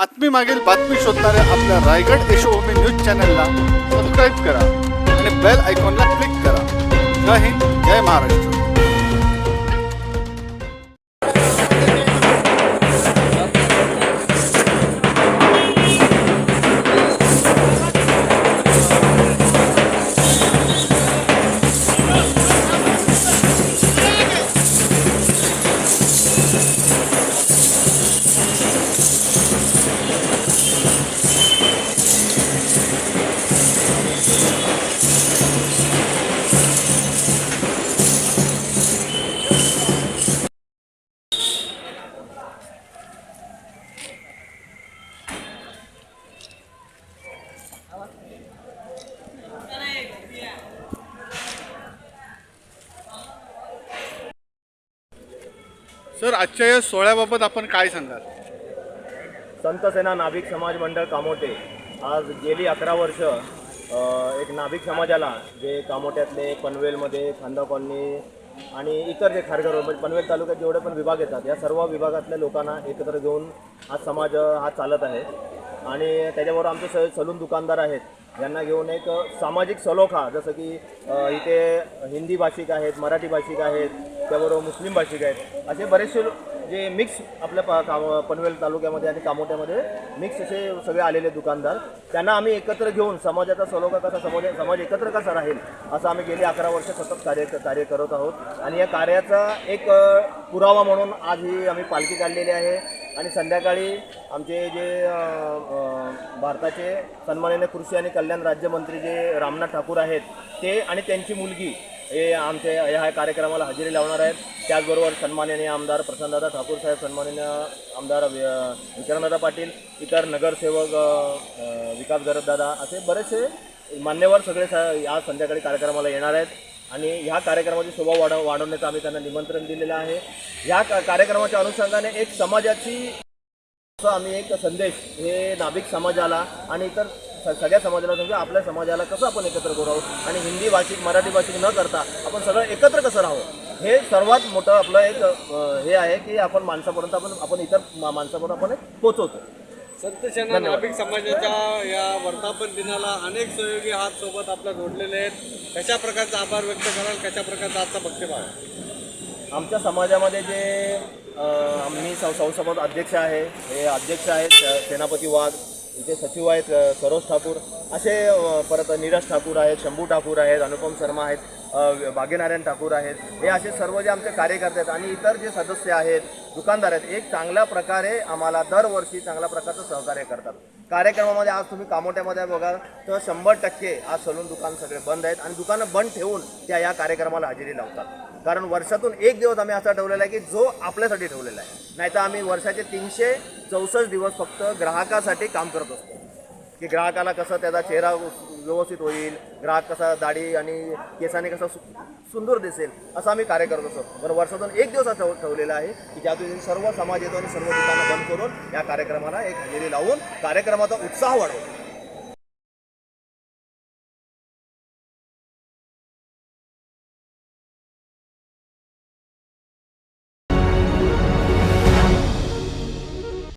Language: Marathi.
बातमी मागील बातमी शोधणाऱ्या आपल्या रायगड यशोभूमी न्यूज चॅनलला सबस्क्राईब करा आणि बेल आयकॉनला क्लिक करा. जय हिंद जय महाराष्ट्र. सर आजच्या या सोहळ्याबाबत आपण काय सांगाल? संत सेना नाभिक समाज मंडळ कामोटे आज गेली अकरा वर्ष एक नाभिक समाजाला जे कामोट्यातले पनवेलमध्ये खांदा कॉलनी आणि इतर जे खारघर म्हणजे पनवेल तालुक्यात जेवढे पण विभाग येतात या सर्व विभागातल्या लोकांना एकत्र घेऊन हा समाज हा चालत आहे. आणि त्याच्याबरोबर आमचे स सलून दुकानदार आहेत यांना घेऊन एक सामाजिक सलोखा जसं की इथे हिंदी भाषिक आहेत मराठी भाषिक आहेत त्याबरोबर मुस्लिम भाषिक आहेत. असे बरेचसे जे मिक्स आपल्या प काम पनवेल तालुक्यामध्ये आणि कामोट्यामध्ये मिक्स असे सगळे आलेले दुकानदार. त्यांना आम्ही एकत्र घेऊन समाजाचा सलोखा कसा समाज समाज एकत्र कसा राहील असं आम्ही गेली अकरा वर्ष सतत कार्य कार्य करत आहोत. आणि या कार्याचा एक पुरावा म्हणून आज ही आम्ही पालखी काढलेली आहे. आणि संध्याकाळी आमचे जे भारताचे सन्माननीय कृषी आणि कल्याण राज्यमंत्री जे रामनाथ ठाकूर आहेत ते आणि त्यांची मुलगी हे आमचे ह्या कार्यक्रमाला हजेरी लावणार आहेत. त्याचबरोबर सन्माननीय आमदार प्रशांतदादा ठाकूर साहेब सन्माननीय आमदार विक्रमदादा पाटील इतर नगरसेवक विकास गरजदादा असे बरेचसे मान्यवर सगळे स- या संध्याकाळी कार्यक्रमाला येणार आहेत. आणि ह्या कार्यक्रमाची शोभा वाढव वाढवण्याचं आम्ही त्यांना निमंत्रण दिलेलं आहे. ह्या का- कार्यक्रमाच्या अनुषंगाने एक समाजाची असं आम्ही एक संदेश हे नाभिक समाजाला आणि इतर सगळ्या समाजाला म्हणजे आपल्या समाजाला कसं आपण एकत्र करू आहोत आणि हिंदी भाषिक मराठी भाषिक न करता आपण सगळं एकत्र कसं राहू हे सर्वात मोठं आपलं एक हे आहे की आपण माणसापर्यंत आपण आपण इतर माणसापर्यंत आपण पोचवतो. संत सेना नाभिक समाजाच्या या वर्धापन दिनाला अनेक सहयोगी हात सोबत आपल्या जोडलेले आहेत. कशा प्रकारचा आभार व्यक्त कराल? कशा प्रकारचा आजचा भक्तिभाव? आमच्या समाजामध्ये जे आम्ही सं संस्थापक अध्यक्ष आहे हे अध्यक्ष आहेत सेनापती वाघ इथे सचिव आहेत सरोज ठाकूर. असे परत नीरज ठाकूर आहेत शंभू ठाकूर आहेत अनुपम शर्मा आहेत भाग्यनारायण ठाकूर आहेत. हे असे सर्व जे आमचे कार्यकर्ते आहेत आणि इतर जे सदस्य आहेत दुकानदार आहेत एक चांगल्या प्रकारे आम्हाला दरवर्षी चांगल्या प्रकारचं सहकार्य करतात. कार्यक्रमामध्ये आज तुम्ही कामोट्यामध्ये बघाल तर शंभर टक्के आज सलून दुकान सगळे बंद आहेत आणि दुकानं बंद ठेवून त्या या कार्यक्रमाला हजेरी लावतात. कारण वर्षातून एक दिवस आम्ही असा ठेवलेला आहे की जो आपल्यासाठी ठेवलेला आहे. नाहीतर आम्ही वर्षाचे तीनशे चौसष्ट दिवस फक्त ग्राहकासाठी काम करत असतो. की ग्राहकाला कसं त्याचा चेहरा व्यवस्थित होईल ग्राहक कसा दाढी आणि केसाने कसा सु सुंदर दिसेल असं आम्ही कार्य करत असतो. पण वर्षातून एक दिवस असा ठेवलेला आहे की ज्यातून सर्व समाज येतो आणि सर्व दुकानं बंद करून या कार्यक्रमाला एक हजेरी लावून कार्यक्रमाचा उत्साह वाढवतो.